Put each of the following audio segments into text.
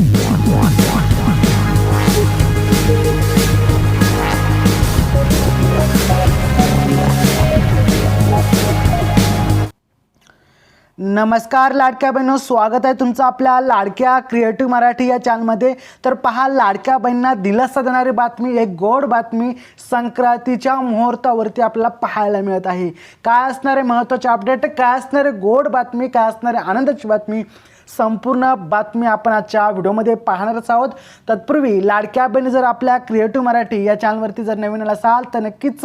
नमस्कार लाडक्या बहिणो स्वागत आहे तुमचं आपल्या लाडक्या क्रिएटिव्ह मराठी या चॅनलमध्ये. तर पहा लाडक्या बहिणींना दिलासा देणारी बातमी एक गोड बातमी संक्रांतीच्या मुहूर्तावरती आपल्याला पाहायला मिळत आहे. काय असणारे महत्त्वाचे अपडेट काय असणारे गोड बातमी काय असणारे आनंदाची बातमी संपूर्ण बातमी आपण आजच्या व्हिडिओमध्ये पाहणारच आहोत. तत्पूर्वी लाडक्या बहिणी जर आपल्या क्रिएटिव्ह मराठी या चॅनलवरती जर नवीन असाल तर नक्कीच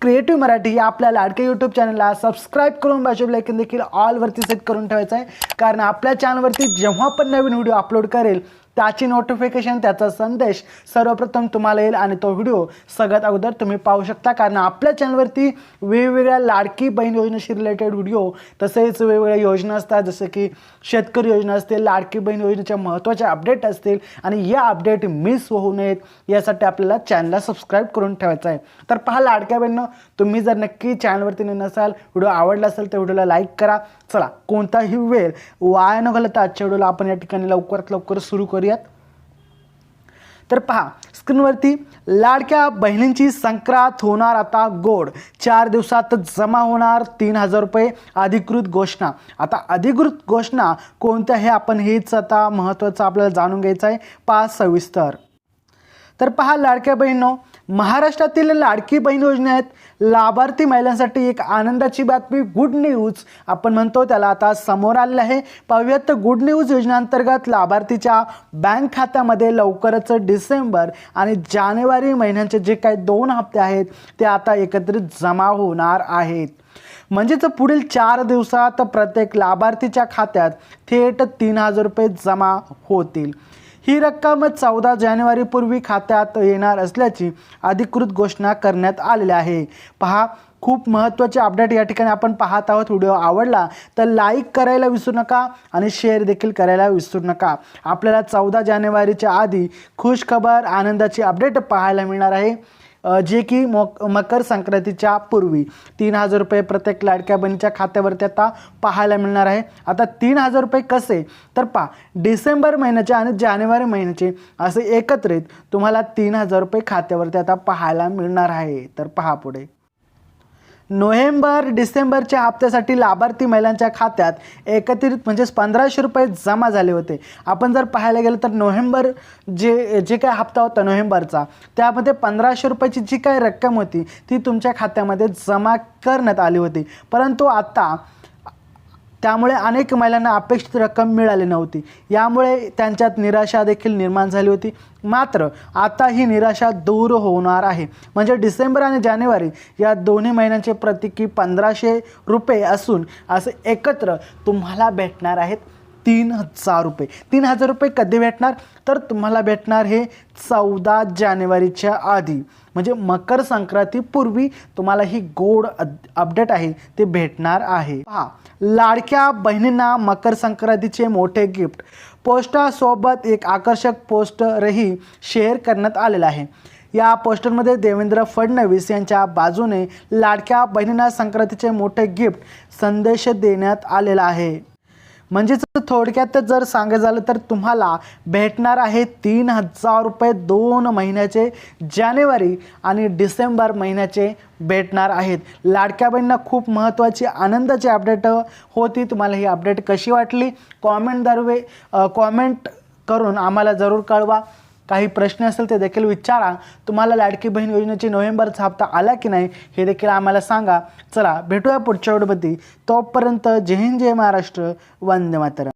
क्रिएटिव्ह मराठी या आपल्या लाडक्या यूट्यूब चॅनलला सबस्क्राईब करून बाजू लाईकन देखील ऑलवरती सेट करून ठेवायचं आहे. कारण आपल्या चॅनलवरती जेव्हा पण नवीन व्हिडिओ अपलोड करेल त्याची नोटिफिकेशन त्याचा संदेश सर्वप्रथम तुम्हाला येईल आणि तो व्हिडिओ सगळ्यात अगोदर तुम्ही पाहू शकता. कारण आपल्या चॅनलवरती वेगवेगळ्या लाडकी बहीण योजनेशी रिलेटेड व्हिडिओ तसेच वेगवेगळ्या योजना असतात. जसं की शेतकरी योजना असतील लाडकी बहीण योजनेच्या महत्त्वाच्या अपडेट असतील आणि या अपडेट मिस होऊ नयेत यासाठी आपल्याला चॅनलला सबस्क्राईब करून ठेवायचं आहे. तर पहा लाडक्या बहिणं तुम्ही जर नक्की चॅनलवरती नसाल व्हिडिओ आवडला असेल तर व्हिडिओला लाईक करा. चला कोणताही वेळ वाया न घालता आजच्या व्हिडिओला आपण या ठिकाणी लवकरात लवकर सुरू करू करूयात. तर पहा स्क्रीनवरती लाडक्या बहिणींची संक्रांत होणार आता गोड. चार दिवसात जमा होणार तीन हजार रुपये अधिकृत घोषणा. आता अधिकृत घोषणा कोणत्या हे आपण हेच आता महत्त्वाचं आपल्याला जाणून घ्यायचं आहे. पाच सविस्तर. तर पहा लाडक्या बहिणीनो महाराष्ट्रातील लाडकी बहीण योजनेत लाभार्थी महिलांसाठी एक आनंदाची बातमी गुड न्यूज आपण म्हणतो त्याला आता समोर आलेलं आहे. पाहूयात गुड न्यूज योजनेअंतर्गत लाभार्थीच्या बँक खात्यामध्ये लवकरच डिसेंबर आणि जानेवारी महिन्यांचे जे काही दोन हप्ते आहेत ते आता एकत्रित जमा होणार आहेत. म्हणजेच पुढील चार दिवसात प्रत्येक लाभार्थीच्या खात्यात थेट तीन हजार रुपये जमा होतील. ही रक्कम चौदा जानेवारीपूर्वी खात्यात येणार असल्याची अधिकृत घोषणा करण्यात आलेली आहे. पहा खूप महत्त्वाचे अपडेट या ठिकाणी आपण पाहत आहोत. व्हिडिओ आवडला तर लाईक करायला विसरू नका आणि शेअर देखील करायला विसरू नका. आपल्याला चौदा जानेवारीच्या आधी खुशखबर आनंदाची अपडेट पाहायला मिळणार आहे. जे की मक मकर संक्रांतीच्या पूर्वी तीन हजार रुपये प्रत्येक लाडक्या बहिणीच्या खात्यावरती आता पाहायला मिळणार आहे. आता तीन हजार रुपये कसे? तर पहा डिसेंबर महिन्याचे आणि जानेवारी महिन्याचे असे एकत्रित तुम्हाला तीन हजार रुपये खात्यावरती आता पाहायला मिळणार आहे. तर पहा पुढे. नोव्हेंबर डिसेंबरच्या हप्त्यासाठी लाभार्थी महिलांच्या खात्यात एकत्रित म्हणजेच पंधराशे रुपये जमा झाले होते. आपण जर पाहायला गेलं तर नोव्हेंबर जे जे काय हप्ता होता नोव्हेंबरचा त्यामध्ये पंधराशे रुपयाची जी काय रक्कम होती ती तुमच्या खात्यामध्ये जमा करण्यात आली होती. परंतु आता त्यामुळे अनेक महिलांना अपेक्षित रक्कम मिळाली नव्हती. यामुळे त्यांच्यात निराशा देखील निर्माण झाली होती. मात्र आता ही निराशा दूर होणार आहे. म्हणजे डिसेंबर आणि जानेवारी या दोन्ही महिन्यांचे प्रत्येकी पंधराशे रुपये असून असे एकत्र तुम्हाला भेटणार आहेत. तीन हजार रुपये. तीन हजार रुपये कधी भेटणार? तर तुम्हाला भेटणार हे चौदा जानेवारीच्या आधी. म्हणजे मकर संक्रांतीपूर्वी तुम्हाला ही गोड अपडेट आहे ते भेटणार आहे. पहा लाडक्या बहिणींना मकर संक्रांतीचे मोठे गिफ्ट पोस्टासोबत एक आकर्षक पोस्टरही शेअर करण्यात आलेलं आहे. या पोस्टरमध्ये देवेंद्र फडणवीस यांच्या बाजूने लाडक्या बहिणींना संक्रांतीचे मोठे गिफ्ट संदेश देण्यात आलेला आहे. म्हणजेच थोडक्यात जर सांगायचं झालं तर तुम्हाला भेटणार आहे तीन हजार रुपये दोन महिन्याचे जानेवारी आणि डिसेंबर महिन्याचे भेटणार आहेत. लाडक्या बहिणींना खूप महत्त्वाची आनंदाची अपडेट होती. तुम्हाला ही अपडेट कशी वाटली? कॉमेंट दरवे कॉमेंट करून आम्हाला जरूर कळवा. काही प्रश्न असेल ते देखील विचारा. तुम्हाला लाडकी बहीण योजनेची नोव्हेंबरचा हप्ता आला की नाही हे देखील आम्हाला सांगा. चला भेटूया पुढच्या वेळेमध्ये तोपर्यंत जय हिंद जय महाराष्ट्र. वंदे मातरम.